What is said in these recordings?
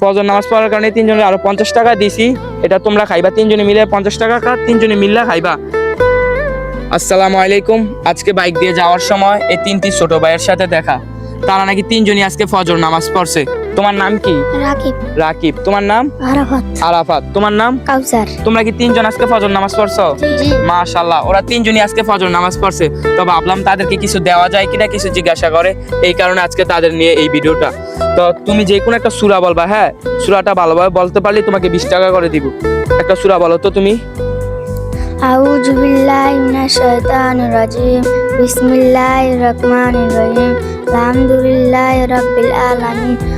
ফজর নামাজ পড়ার কারণে তিনজনের আরও পঞ্চাশ টাকা দিছি। এটা তোমরা খাইবা, তিনজনে মিলে পঞ্চাশ টাকা খা তিনজনে মিললে খাইবা। আসসালামু আলাইকুম। আজকে বাইক দিয়ে যাওয়ার সময় এই তিনটি ছোট ভাইয়ের সাথে দেখা। তারা নাকি তিনজনই আজকে ফজর নামাজ পড়ছে। তোমার নাম কি? রাকিব। রাকিব। তোমার নাম? আরাফাত। আরাফাত। তোমার নাম? কাউসার। তোমরা কি তিনজন আজকে ফজর নামাজ পড়ছো? জি মাশাল্লাহ ওরা তিনজনই আজকে ফজর নামাজ পড়ছে। তো ভাবলাম তাদেরকে কিছু দেওয়া যায় কিনা কিছু জিজ্ঞাসা করে। এই কারণে আজকে তাদের নিয়ে এই ভিডিওটা। তো তুমি যে কোনো একটা সুরা বলবা হ্যাঁ? সুরাটা ভালোভাবে বলতে পারলে তোমাকে বিশ টাকা করে দিব। একটা সুরা বলো তো তুমি। আউযু বিল্লাহি মিনাশ শাইতানির রাজিম। বিসমিল্লাহির রহমানির রহিম। আলহামদুলিল্লাহি রাব্বিল আলামিন।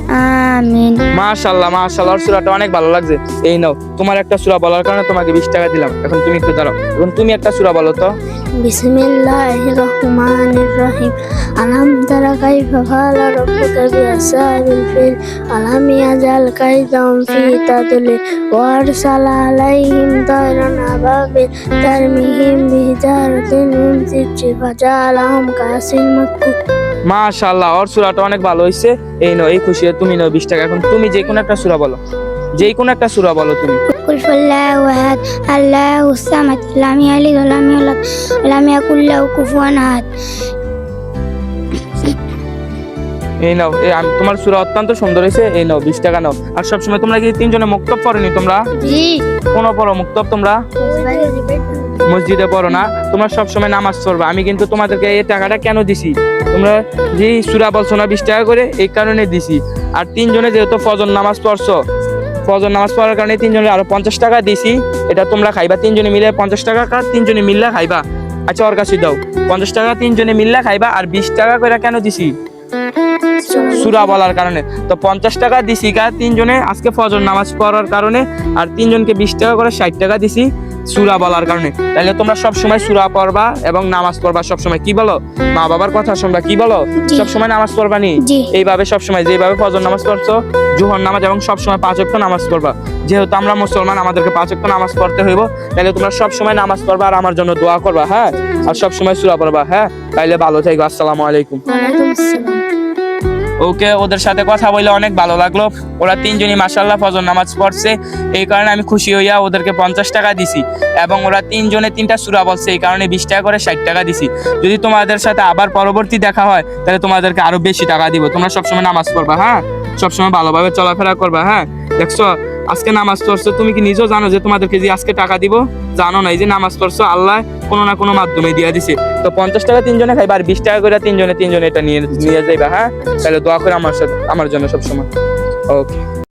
আমিন। মাশাল্লাহ ওর সুরাটা অনেক ভালো লাগছে। এই নাও তোমার একটা সুরা বলার কারণে তোমাকে বিশ টাকা দিলাম। এখন তুমি একটু দাঁড়াও। এখন তুমি একটা সুরা বলো তো। বিসমিল্লাহির রহমানির রহিম আলাম তারা কাইফা ফাআলা রাব্বুকা বিআসহাবিল ফিল। আলাম ইয়াজাল কাইদাহুম ফি তাদলি। ওয়া আরসালা আলাইহিম তায়রান আবাবিল। তারমিহিম বিহিজারাতিন মিন সিজ্জিল ফাজালাহুম কাসিল মাকুব মাশাল্লাহ ওর সুরাটা অনেক ভালো হয়েছে এই নো এই খুশি তুমি নো বিশ টাকা। এখন তুমি যে কোনো একটা সুরা বলো। যে কোনো একটা সুরা বলো তুমি। কুল ফাল্লাহু আহাদ আল্লাহু সামাদ লাম এই নাও এই আমি তোমার সুরা অত্যন্ত সুন্দর হয়েছে এই নাও বিশ টাকা নাও। আর সবসময় তোমরা কি তিনজনে মুক্তব পড়নি তোমরা? জি। কোনো পড়ো মুক্তব তোমরা মসজিদে পড়ো না, তোমরা সবসময় নামাজ পড়বা। আমি কিন্তু তোমাদেরকে এই টাকাটা কেন দিছি? তোমরা যে সুরা বলছো না, বিশ টাকা করে, এই কারণে দিছি। আর তিনজনে যেহেতু ফজর নামাজ পড়ছো, ফজর নামাজ পড়ার কারণে তিনজনে আরও পঞ্চাশ টাকা দিছি। এটা তোমরা খাইবা, তিনজনে মিলে পঞ্চাশ টাকা কা তিনজনে মিললে খাইবা। আচ্ছা ওর কাছে দাও। পঞ্চাশ টাকা তিনজনে মিললে খাইবা, আর বিশ টাকা করে কেন দিছি? সুরা বলার কারণে। তো পঞ্চাশ টাকা দিছি গা তিনজনে আজকে ফজর নামাজ পড়ার কারণে, আর তিনজনকে বিশ টাকা করে ষাট টাকা দিছি। সুরা বলার কারণে। তাহলে তোমরা সব সময় সুরা পড়বা এবং নামাজ পড়বা সব সময় কি বলো? মা বাবার কথা শুনবা কি বলো। সব সময় নামাজ পড়বা নি। এইভাবে সব সময় যেভাবে ফজর নামাজ পড়ছো জোহর নামাজ এবং সব সময় পাঁচ ওয়াক্ত নামাজ পড়বা। যেহেতু আমরা মুসলমান আমাদেরকে পাঁচ ওয়াক্ত নামাজ পড়তে হইব তাহলে তোমরা সব সময় নামাজ পড়বা আর আমার জন্য দোয়া করবা হ্যাঁ? আর সব সময় সুরা পড়বা হ্যাঁ? তাইলে ভালো থাকবে আসসালামু আলাইকুম। ওকে ওদের সাথে কথা বলে অনেক ভালো লাগল। ওরা তিনজনই মাসাল্লাহ ফজর নামাজ পড়ছে। এই কারণে আমি খুশি হইয়া ওদেরকে পঞ্চাশ টাকা দিছি এবং ওরা তিনজনে তিনটা সুরা বলছে, এই কারণে বিশ টাকা করে ষাট টাকা দিছি। যদি তোমাদের সাথে আবার পরবর্তী দেখা হয়, তাহলে তোমাদেরকে আরও বেশি টাকা দিব। তোমরা সবসময় নামাজ পড়বা হ্যাঁ? সবসময় ভালোভাবে চলাফেরা করবা হ্যাঁ? দেখছ? আজকে নামাজ পড়ছো, তুমি কি নিজেও জানো যে তোমাদেরকে যে আজকে টাকা দিব? জানো না এই যে নামাজ পড়ছো, আল্লাহ কোনো না কোনো মাধ্যমে দিয়ে দিছে। তো পঞ্চাশ টাকা তিনজনে খাইবা আর বিশ টাকা করে তিনজনে তিনজনে এটা নিয়ে নিয়ে যাইবা হ্যাঁ? তাহলে দোয়া করে আমার সাথে আমার জন্য সবসময়। ওকে